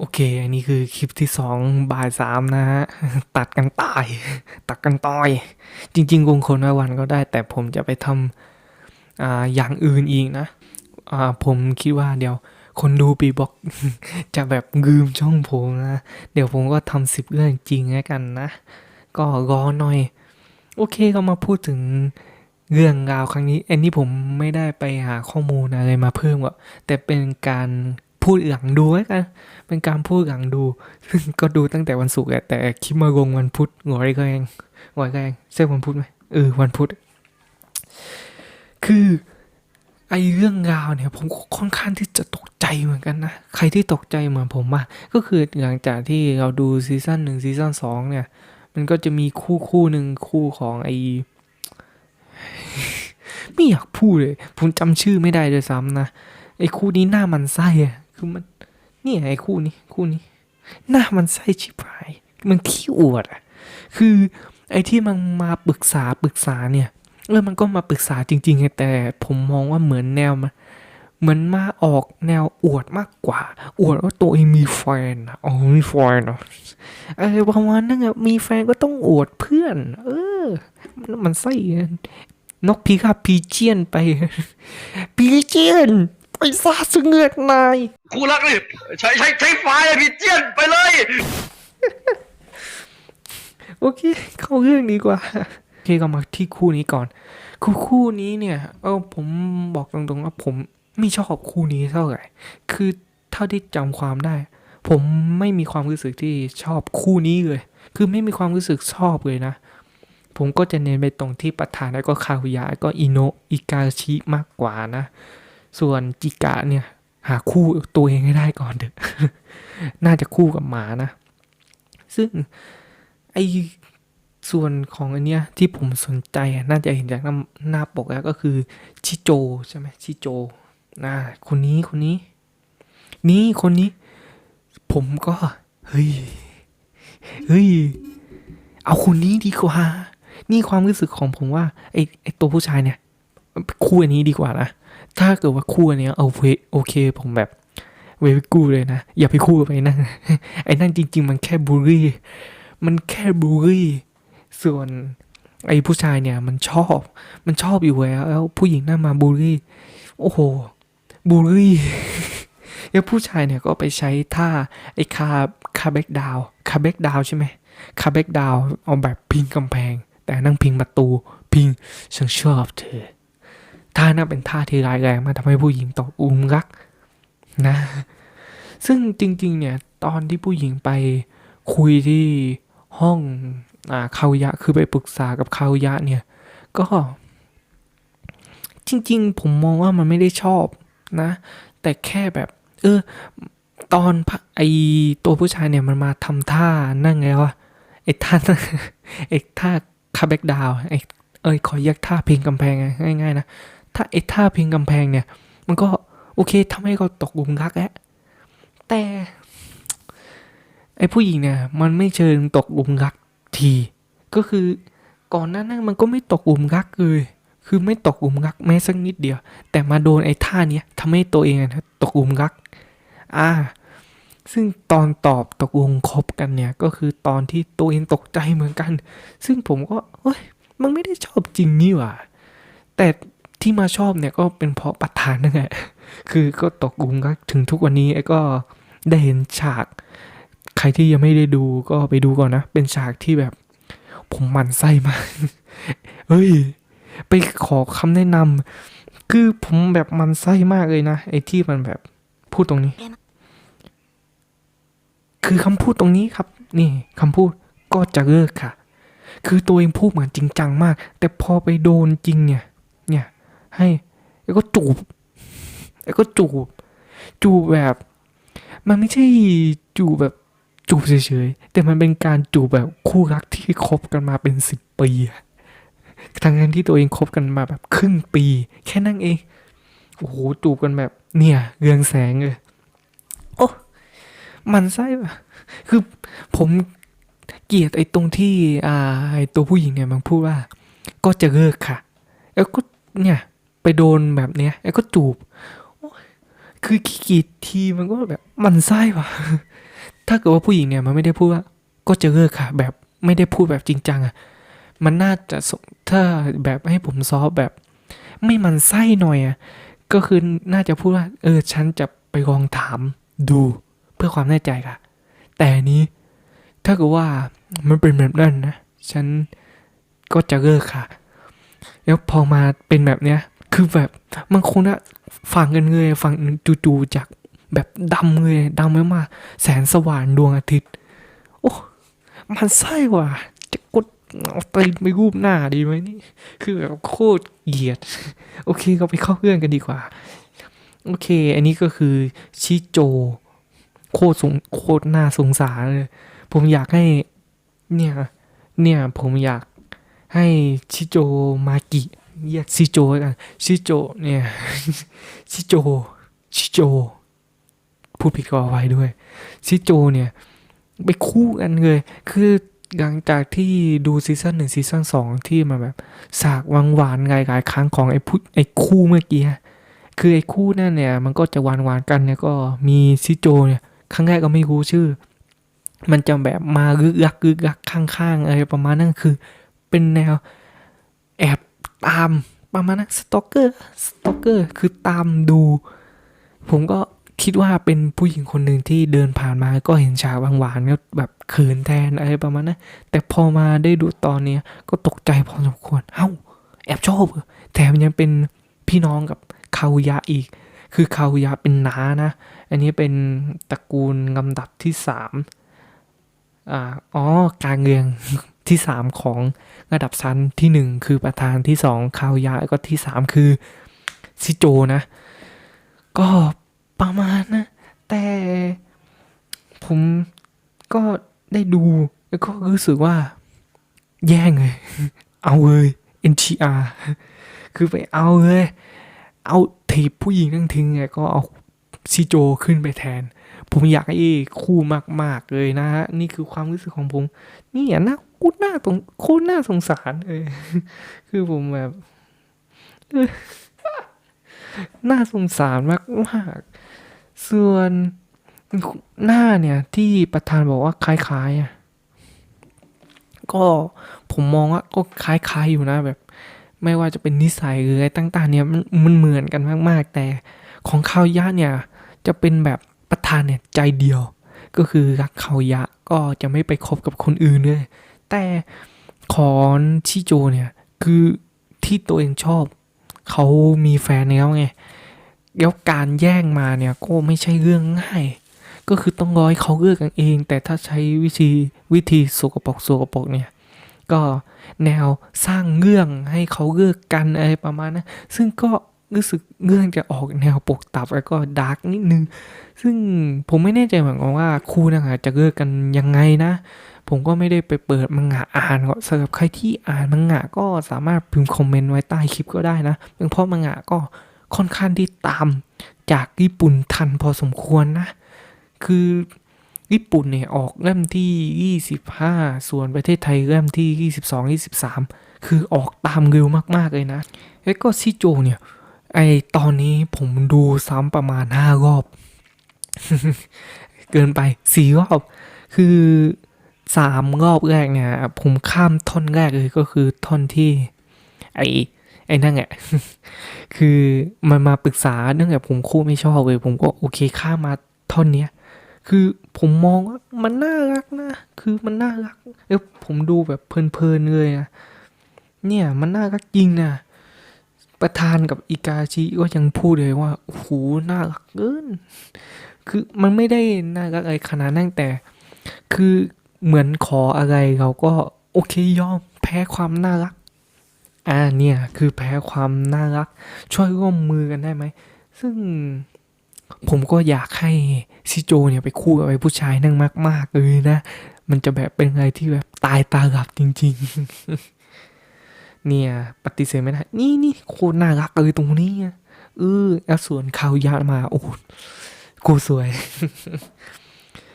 โอเค อันนี้คือคลิปที่สองบ่ายสามนะฮะ ตัดกันตาย ตัดกันต่อย จริงๆคงคนละวันก็ได้ แต่ผมจะไปทำออย่างอื่นอีกนะ ผมคิดว่าเดี๋ยวคนดูปีบอกจะแบบลืมช่องผมนะ เดี๋ยวผมก็ทำสิบเรื่องจริงแล้วกันนะ ก็รอหน่อย โอเคก็มาพูดถึงเรื่องราวครั้งนี้ อันนี้ผมไม่ได้ไปหาข้อมูลอะไรมาเพิ่มหรอกแต่เป็นการ พูดหลังดูแล้วกันเป็นการพูดหลังดู ซึ่งก็ดูตั้งแต่วันศุกร์แต่คลิปมาลงวันพุธหงอยก็เองหงอยก็เองใช่วันพุธไหมเออวันพุธคือไอเรื่องราวเนี่ยผมก็ค่อนข้างที่จะตกใจเหมือนกันนะ ใครที่ตกใจเหมือนผมอะก็คือหลังจากที่เราดูซีซั่นหนึ่งซีซั่นสองเนี่ย มันก็จะมีคู่คู่หนึ่งคู่ของไอไม่อยากพูดเลย ผมจำชื่อไม่ได้เลยซ้ำนะ ไอ้คู่นี้หน้ามันไส้อะ คือมันนี่ไอ้คู่นี้คู่นี้ หน้ามันไส้ชิบหาย มันขี้อวดอะคือไอ้ที่มันมาปรึกษาปรึกษาเนี่ยเออมันก็มาปรึกษาจริงๆไงแต่ผมมองว่าเหมือนแนวมันเหมือนมาออกแนวอวดมากกว่า อวดว่าตัวเองมีแฟนอ๋อมีแฟนเหรอเออประมาณนั้นอะมีแฟนก็ต้องอวดเพื่อน เออ มันไส้อะนกพีคาบพีเจียนไป พีเจียนไปซาสเงือกนาย คู่รักนี่ใช้ใช้ใช้ไฟอะพี่เจียนไปเลย โอเค เข้าเรื่องดีกว่าโอเคก็มาที่คู่นี้ก่อน คู่คู่นี้เนี่ย เออผมบอกตรงๆว่าผมไม่ชอบคู่นี้เท่าไหร่คือเท่าที่จำความได้ ผมไม่มีความรู้สึกที่ชอบคู่นี้เลย คือไม่มีความรู้สึกชอบเลยนะ ผมก็จะเน้นไปตรงที่ประธานแล้วก็คาฮุยะก็อิโนะอิกาชิมากกว่านะ ส่วนจิกะเนี่ย หาคู่ตัวเองให้ได้ก่อนเถอะน่าจะคู่กับหมานะ ซึ่งไอส่วนของอันเนี้ยที่ผมสนใจน่าจะเห็นจากหน้าหน้าปกแล้วก็คือชิโจใช่ไหมชิโจนะคนนี้คนนี้ นี่คนนี้ ผมก็ เฮ้ย เฮ้ย เอาคนนี้ดีกว่า นี่ความรู้สึกของผมว่า ไอไอตัวผู้ชายเนี่ย คู่อันนี้ดีกว่านะ ถ้าเกิดว่าคู่นเนี้ยเอาเโอเคผมแบบเวกูเลยนะ อย่าไปคู่ไอ้นั่นไอ้นั่นจริง ๆ มันแค่บูลลี่ มันแค่บูลลี่ ส่วนไอ้ผู้ชายเนี่ยมันชอบ มันชอบอยู่แล้วแล้วผู้หญิงน่ามาบูลลี่ โอ้โหบูลลี่แล้วผู้ชายเนี่ยก็ไปใช้ท่าไอ้คาคาเบกดาวคาเบกดาวใช่ไหมคาเบกดาวเอาแบบพิงกำแพง แต่นั่งพิงประตูพิงฉันชอบเธอ ท่านั้นเป็นท่าที่ร้ายแรงมากทำให้ผู้หญิงตกอุ้มรักนะ ซึ่งจริง ๆ เนี่ย ตอนที่ผู้หญิงไปคุยที่ห้องอ่าคาวยะคือไปปรึกษากับคาวยะเนี่ย ก็ จริง ๆ ผมมองว่ามันไม่ได้ชอบนะ แต่แค่แบบ เออ ตอนไอตัวผู้ชายเนี่ยมันมาทำท่านั่งแล้วะไอท่าไอท่าคาแบกดาวไอเอ้ยขอแยกท่าพิงกำแพงง่ายๆนะ ถ้าไอ้ท่าพิงกำแพงเนี่ย มันก็โอเคทำให้เขาตกหลุมรักแล้วแต่ไอ้ผู้หญิงเนี่ย มันไม่เชิงตกหลุมรักที ก็คือก่อนหน้านั้นมันก็ไม่ตกหลุมรักเลยคือไม่ตกหลุมรักแม้สักนิดเดียว แต่มาโดนไอ้ท่าเนี้ยทำให้ตัวเองอะตกหลุมรัก อ่า ซึ่งตอนตอบตกลงคบกันเนี่ย ก็คือตอนที่ตัวเองตกใจเหมือนกัน ซึ่งผมก็เฮ้ยมันไม่ได้ชอบจริงนี่หว่าแต่ ที่มาชอบเนี่ยก็เป็นเพราะประธานนั่นแหละคือก็ตกหลุมรักถึงทุกวันนี้ไอ้ก็ได้เห็นฉาก ใครที่ยังไม่ได้ดูก็ไปดูก่อนนะ เป็นฉากที่แบบ ผมมันไส้มากเฮ้ย ไปขอคำแนะนำคือผมแบบมันไส้มากเลยนะไอ้ที่มันแบบพูดตรงนี้ คือคำพูดตรงนี้ครับ นี่คำพูดก็จะเลิกค่ะ คือตัวเองพูดเหมือนจริงจังมาก แต่พอไปโดนจริงเนี่ย ให้ไอ้ก็จูบไอ้ก็จูบ จูบแบบ มันไม่ใช่จูบแบบจูบเฉยๆ แต่มันเป็นการจูบแบบคู่รักที่คบกันมาเป็นสิบปีทั้งนั้นที่ตัวเองคบกันมาแบบครึ่งปี แค่นั้นเอง โอ้โห จูบกันแบบ เนี่ย เรืองแสงเลย โอ้ มันไส้ปะคือผมเกลียดไอ้ตรงที่ อ่าไอ้ตัวผู้หญิงเนี่ยมันพูดว่า ก็จะเลิกค่ะ แล้วก็เนี่ย โดนแบบเนี้ยแล้ก็จูบ คือขี้กียจทีมันก็แบบมันไส้ว่ะ ถ้าเกิดว่าผู้หญิงเนี่ยมันไม่ได้พูดว่า ก็จะเลิกค่ะ แบบไม่ได้พูดแบบจริงจังอะมันน่าจะถ้าแบบให้ผมซอฟแบบ ไม่มันไส้หน่อยอะก็คือน่าจะพูดว่า เออ ฉันจะไปลองถามดูเพื่อความแน่ใจค่ะ แต่นนี้ ถ้าเกิดว่ามันเป็นแบบนั้นนะ ฉันก็จะเลิกค่ะ แล้วพอมาเป็นแบบเนี้ย คือแบบมันคงนะฟังกันเลยฟังจู่ๆจากแบบดำเลยดำมากๆแสนสว่างดวงอาทิตย์ โอ้มันไส้ว่ะจะกดเอาตีนไปรูปหน้าดีไหมนี่ คือแบบโคตรเกลียด โอเคก็ไปเข้าเรื่องกันดีกว่า โอเค อันนี้ก็คือชิโจ โคตรสงโคตรน่าสงสารเลย ผมอยากให้ เนี่ย เนี่ยผมอยากให้ชิโจมากิ เรียกชิโจกันชิโจเนี่ยชิโจชิโจพูดผิดก็ไว้ด้วยชิโจเนี่ยไปคู่กันเลย คือหลังจากที่ดูซีซั่นหนึ่งซีซั่นสองที่มาแบบสากวังหวานหลายๆครั้งของไอ้พุไอ้คู่เมื่อกี้คือไอ้คู่นั่นเนี่ย มันก็จะหวานหวานๆกันเนี่ยก็มีชิโจเนี่ยครั้งแรกก็ไม่รู้ชื่อ มันจะแบบมาลึกลักลึกลักข้างๆอะไรประมาณนั้นคือ เป็นแนวแอบ ตามประมาณนั้นสตอกเกอร์สตอกเกอร์คือตามดู ผมก็คิดว่าเป็นผู้หญิงคนหนึ่งที่เดินผ่านมาก็เห็นฉากหวานๆก็แบบเขินแทนอะไรประมาณนั้นแต่พอมาได้ดูตอนเนี้ยก็ตกใจพอสมควรเอ้าแอบชอบเหรอแถมยังเป็นพี่น้องกับคาวุยะอีก คือคาวุยะเป็นน้านะ อันนี้เป็นตระกูลลำดับที่สามอ๋อการเรียง ที่สามของระดับชั้นที่หนึ่งคือประธานที่สองคาวยะก็ที่สามคือซิโจนะ ก็ประมาณนะ แต่ผมก็ได้ดู แล้วก็รู้สึกว่า แย่งเลย เอาเลย NTR คือไปเอาเลย เอาถีบผู้หญิงทั้งทิ้งไงก็เอาซิโจขึ้นไปแทน ผมอยากให้คู่มาก ๆ เลยนะฮะ นี่คือความรู้สึกของผม นี่อะน่า ตรน่าสงโคตรน่าสงสารเออคือผมแบบน่าสงสารมากมากส่วนหน้าเนี่ยที่ประธานบอกว่าคล้ายๆอะก็ผมมองว่าก็คล้ายๆอยู่นะแบบ ไม่ว่าจะเป็นนิสัยหรืออะไรต่าง ๆ เนี่ยมันมันเหมือนกันมาก ๆ แต่ของข้าวยะเนี่ย จะเป็นแบบประธานเนี่ยใจเดียว ก็คือรักเขาวยะก็จะไม่ไปคบกับคนอื่นเลย แต่ของชิโจเนี่ยคือที่ตัวเองชอบ เขามีแฟนแล้วไงแล้วการแย่งมาเนี่ยก็ไม่ใช่เรื่องง่าย ก็คือต้องร้อยเขาเลือกกันเอง แต่ถ้าใช้วิธีวิธีสกปรกสกปรกเนี่ยก็แนวสร้างเรื่องให้เขาเลือกกันอะไรประมาณนั้นซึ่งก็รู้สึกเรื่องจะออกแนวปกตับแล้วก็ดาร์กนิดนึง ซึ่งผมไม่แน่ใจเหมือนกันว่าคู่นะคะจะเลิกกันยังไงนะ ผมก็ไม่ได้ไปเปิดมังงะอ่านก็สำหรับใครที่อ่านมังงะก็สามารถพิมพ์คอมเมนต์ไว้ใต้คลิปก็ได้นะเพราะมังงะก็ค่อนข้างที่ตามจากญี่ปุ่นทันพอสมควรนะ คือญี่ปุ่นเนี่ยออกเล่มที่ 25 ส่วนประเทศไทยเล่มที่ 22 23 คือออกตามเร็วมากๆเลยนะแล้วก็ซิโจเนี่ยไอตอนนี้ผมดูซ้ำประมาณ 5 รอบ เกินไปสี่รอบ คือ สามรอบแรกเนี่ยผมข้ามท่อนแรกเลยก็คือท่อนที่ ไอไอ้นั่นแหละคือมันมาปรึกษาเนื่องจากผมคู่ไม่ชอบเลย ผมก็โอเคข้ามมาท่อนเนี้ยคือผมมองว่ามันน่ารักนะ คือมันน่ารักแล้วผมดูแบบเพลินๆเลยอะเนี่ยมันน่ารักจริงนะประธานกับอิกาชิก็ยังพูดเลยว่าโอ้โหน่ารักเกิน คือมันไม่ได้น่ารักอะไรขนาดนั้นแต่ คือ เหมือนขออะไรเราก็โอเคยอมแพ้ความน่ารัก อ่าเนี่ยคือแพ้ความน่ารัก ช่วยร่วมมือกันได้ไหม ซึ่งผมก็อยากให้ซิโจเนี่ยไปคู่กับไอ้ผู้ชายนั่งมาก ๆ เลยนะ มันจะแบบเป็นอะไรที่แบบตายตาหลับจริง ๆ เนี่ยปฏิเสธไม่ได้ นี่นี่โคตรน่ารักเลยตรงนี้เออแล้วส่วนเขายามาโอ้กูสวย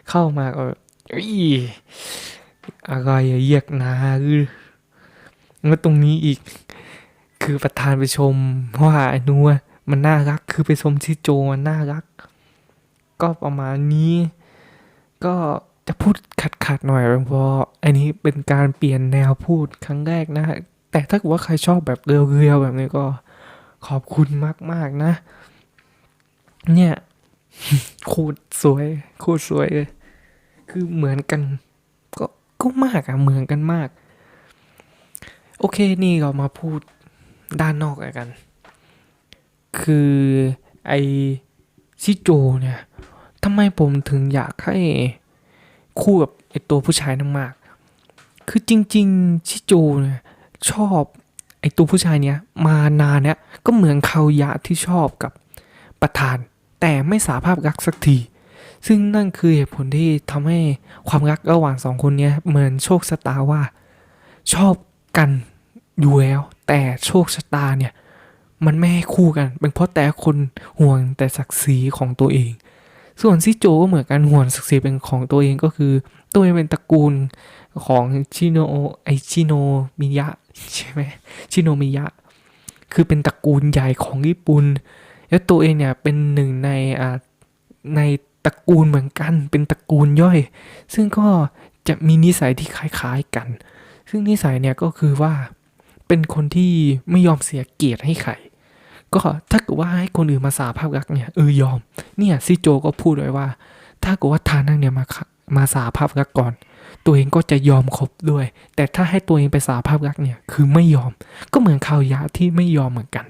เข้ามาก็ อีอะไรอะเยียกนาคือแล้วตรงนี้อีก คือประธานไปชมว่าไอ้นัวมันน่ารัก คือไปชมชิโจมันน่ารัก ก็ประมาณนี้ ก็จะพูดขัดขัดๆหน่อยเพราะอันนี้เป็นการเปลี่ยนแนวพูดครั้งแรกนะ แต่ถ้าว่าใครชอบแบบเรียวๆแบบนี้ก็ขอบคุณมากๆนะ เนี่ยโคตรสวยโคตรสวยเลย คือเหมือนกัน ก็ก็มากอะเหมือนกันมาก โอเคนี่เรามาพูดด้านนอกกัน คือไอชิโจเนี่ยทำไมผมถึงอยากให้คู่กับไอตัวผู้ชายนั่นมาก คือจริง ๆ ชิโจเนี่ยชอบไอตัวผู้ชายเนี้ยมานานเนี่ยก็เหมือนเขายะที่ชอบกับประธาน แต่ไม่สาภาพรักสักที ซึ่งนั่นคือเหตุผลที่ทำให้ความรักระหว่างสองคนนี้เหมือนโชคชะตาว่า ชอบกันอยู่แล้ว แต่โชคชะตาเนี่ย มันไม่ให้คู่กัน เป็นเพราะแต่คนห่วงแต่ศักดิ์ศรีของตัวเอง ส่วนซิโจก็เหมือนกันห่วงศักดิ์ศรีเป็นของตัวเองก็คือ ตัวเองเป็นตระกูลของชิโนไอชิโนมิยะใช่ไหมชิโนมิยะ คือเป็นตระกูลใหญ่ของญี่ปุ่นแล้วตัวเองเนี่ยเป็นหนึ่งในอ่าใน ตระกูลเหมือนกัน เป็นตระกูลย่อย ซึ่งก็จะมีนิสัยที่คล้ายๆกัน ซึ่งนิสัยเนี่ยก็คือว่าเป็นคนที่ไม่ยอมเสียเกียรติให้ใครก็ถ้าเกิดว่าให้คนอื่นมาสาภาพรักเนี่ยเออยอม เนี่ยซิโจก็พูดไว้ว่า ถ้าเกิดว่าทานั่งเนี่ยมามาสาภาพรักก่อน ตัวเองก็จะยอมคบด้วย แต่ถ้าให้ตัวเองไปสาภาพรักเนี่ยคือไม่ยอม ก็เหมือนข่าวยะที่ไม่ยอมเหมือนกัน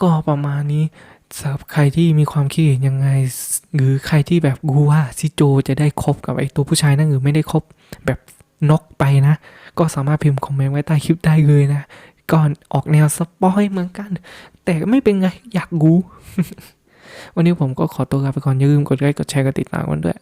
ก็ประมาณนี้ สำหรับใครที่มีความคิดเห็นยังไง หรือใครที่แบบกูว่าซิโจจะได้คบกับไอ้ตัวผู้ชายนั่นหรือไม่ได้คบแบบนกไปนะ ก็สามารถพิมพ์คอมเมนต์ไว้ใต้คลิปได้เลยนะ ก่อนออกแนวสปอยเหมือนกัน แต่ไม่เป็นไงอยากกู วันนี้ผมก็ขอตัวลาไปก่อนอย่าลืมกดไลค์กดแชร์กดติดตามกันด้วย